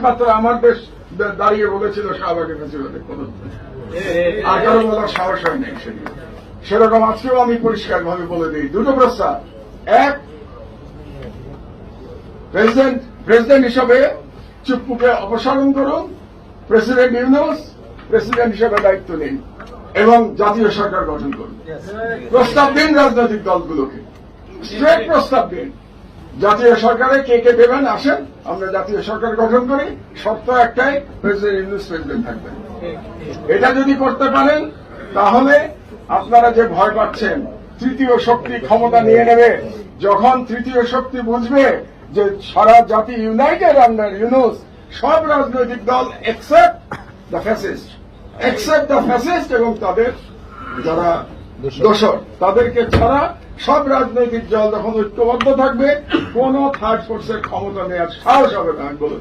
একমাত্র আমার দেশ দাঁড়িয়ে বলেছিল শাহবাগের ফেসিবাদের কোনো আর কারও বলার সাহস হয় নাই সেদিন। সেরকম আজকেও আমি পরিষ্কার ভাবে বলে দিই। দুটো প্রস্তাব। এক প্রেসিডেন্ট প্রেসিডেন্ট হিসাবে চুপপুকে অপসারণ করুন। প্রেসিডেন্ট ইউনুস প্রেসিডেন্ট হিসাবে দায়িত্ব নিন এবং জাতীয় সরকার গঠন করুন। প্রস্তাব দিন রাজনৈতিক দলগুলোকে। স্ট্রেট প্রস্তাব দিন। জাতীয় সরকারে কে কে দেবেন আসেন, আমরা জাতীয় সরকার গঠন করি শর্ত একটাই প্রেসিডেন্ট ইউনুস প্রেসিডেন্ট থাকবেন। এটা যদি করতে পারেন, তাহলে আপনারা যে ভয় পাচ্ছেন, তৃতীয় শক্তি ক্ষমতা নিয়ে নেবে, যখন তৃতীয় শক্তি বুঝবে যে সারা জাতি ইউনাইটেড আন্ডার ইউনুস সব রাজনৈতিক দল except the fascist except the fascist এবং তাদের যারা দোষর। তাদেরকে ছাড়া সব রাজনৈতিক দল যখন ঐক্যবদ্ধ থাকবে, কোন থার্ড ফোর্সের ক্ষমতা নেওয়ার সাহস হবে না, আমি বলে